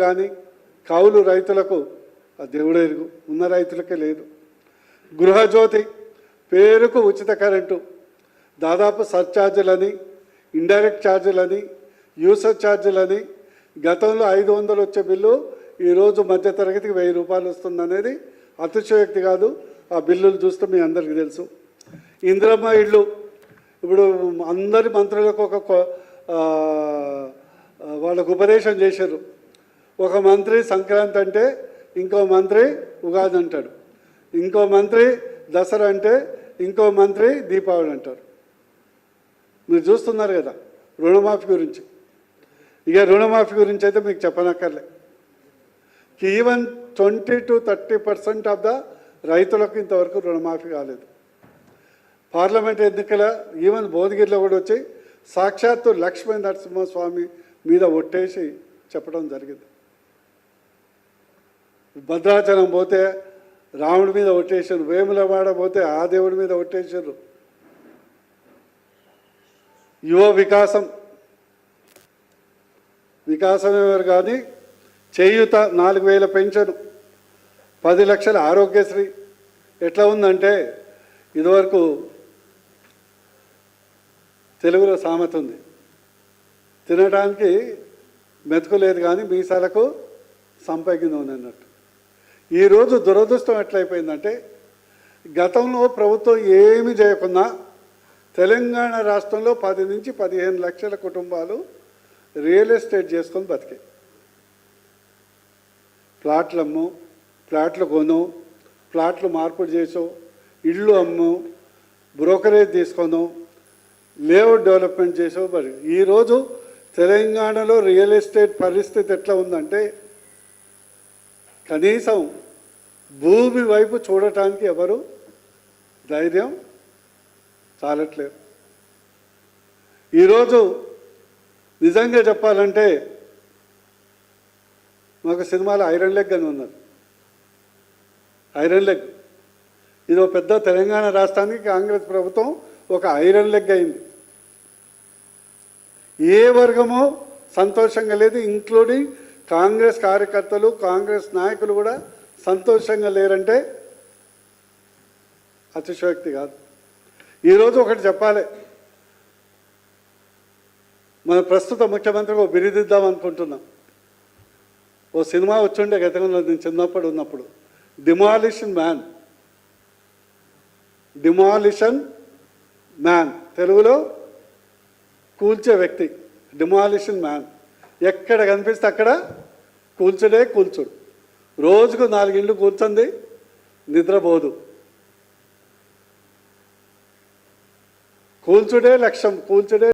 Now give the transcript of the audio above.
కానీ కౌలు రైతులకు దేవుడే ఉన్న రైతులకే లేదు. గృహజ్యోతి పేరుకు ఉచిత కరెంటు దాదాపు సర్ఛార్జీలని ఇండైరెక్ట్ ఛార్జీలని యూసర్ ఛార్జీలని గతంలో ఐదు వందలు వచ్చే బిల్లు ఈరోజు మధ్యతరగతికి వెయ్యి రూపాయలు వస్తుందనేది అతిశయోక్తి కాదు. ఆ బిల్లులు చూస్తే మీ అందరికీ తెలుసు. ఇందిరమ్మ ఇళ్ళు ఇప్పుడు అందరి మంత్రులకు ఒక వాళ్ళకు ఉపదేశం చేశారు. ఒక మంత్రి సంక్రాంతి అంటే ఇంకో మంత్రి ఉగాది అంటాడు. ఇంకో మంత్రి దసరా అంటే ఇంకో మంత్రి దీపావళి అంటారు. మీరు చూస్తున్నారు కదా రుణమాఫీ గురించి. ఇక రుణమాఫీ గురించి అయితే మీకు చెప్పనక్కర్లే. Even twenty two thirty percent of the రైతులకు ఇంతవరకు రుణమాఫీ కాలేదు. పార్లమెంట్ ఎన్నికల ఈవెన్ భువనగిరిలో కూడా వచ్చి సాక్షాత్తు లక్ష్మీ నరసింహస్వామి మీద ఒట్టేసి చెప్పడం జరిగింది. భద్రాచలం పోతే రాముడి మీద ఒట్టేసారు వేములవాడ పోతే ఆ దేవుడి మీద ఒట్టేసారు. యువ వికాసం. వికాసం ఎవరు కానీ చేయుత నాలుగు వేల పెన్షన్ పది లక్షల ఆరోగ్యశ్రీ. ఎట్లా ఉందంటే ఇదివరకు తెలుగులో సామెత ఉంది. తినడానికి మెతుకు లేదు కానీ మీసాలకు సంపగిన ఉంది అన్నట్టు. ఈరోజు దురదృష్టం ఎట్లయిపోయిందంటే గతంలో ప్రభుత్వం ఏమి చేయకున్నా తెలంగాణ రాష్ట్రంలో పది నుంచి పదిహేను లక్షల కుటుంబాలు రియల్ ఎస్టేట్ చేసుకొని బతికాయి ప్లాట్లు అమ్ము ప్లాట్లు కొను ప్లాట్లు మార్పులు చేసావు ఇళ్ళు అమ్ము బ్రోకరేజ్ తీసుకోను లేఅవుట్ డెవలప్మెంట్ చేసావు మరి ఈరోజు తెలంగాణలో రియల్ ఎస్టేట్ పరిస్థితి ఎట్లా ఉందంటే కనీసం భూమి వైపు చూడటానికి ఎవరు ధైర్యం చాలట్లేదు. ఈరోజు నిజంగా చెప్పాలంటే మాకు సినిమాలో ఐరన్ లెగ్ అని ఉన్నారు ఐరన్ లెగ్. ఇది ఒక పెద్ద తెలంగాణ రాష్ట్రానికి కాంగ్రెస్ ప్రభుత్వం ఒక ఐరన్ లెగ్ అయింది. ఏ వర్గమో సంతోషంగా లేదు ఇంక్లూడింగ్ కాంగ్రెస్ కార్యకర్తలు కాంగ్రెస్ నాయకులు కూడా సంతోషంగా లేరంటే అతిశయోక్తి కాదు. ఈరోజు ఒకటి చెప్పాలి. మన ప్రస్తుత ముఖ్యమంత్రికి ఒక బిరుదిద్దాం అనుకుంటున్నాం. ఓ సినిమా వచ్చుండే గతంలో నేను చిన్నప్పుడు ఉన్నప్పుడు. డిమాలిషన్ మ్యాన్ డిమాలిషన్ మ్యాన్ తెలుగులో కూల్చే వ్యక్తి. డిమాలిషన్ మ్యాన్ ఎక్కడ కనిపిస్తే అక్కడ కూల్చుడే కూల్చుడు. రోజుకు నాలుగింళ్ళు కూర్చుంది నిద్రపోదు. కూల్చుడే లక్ష్యం కూల్చుడే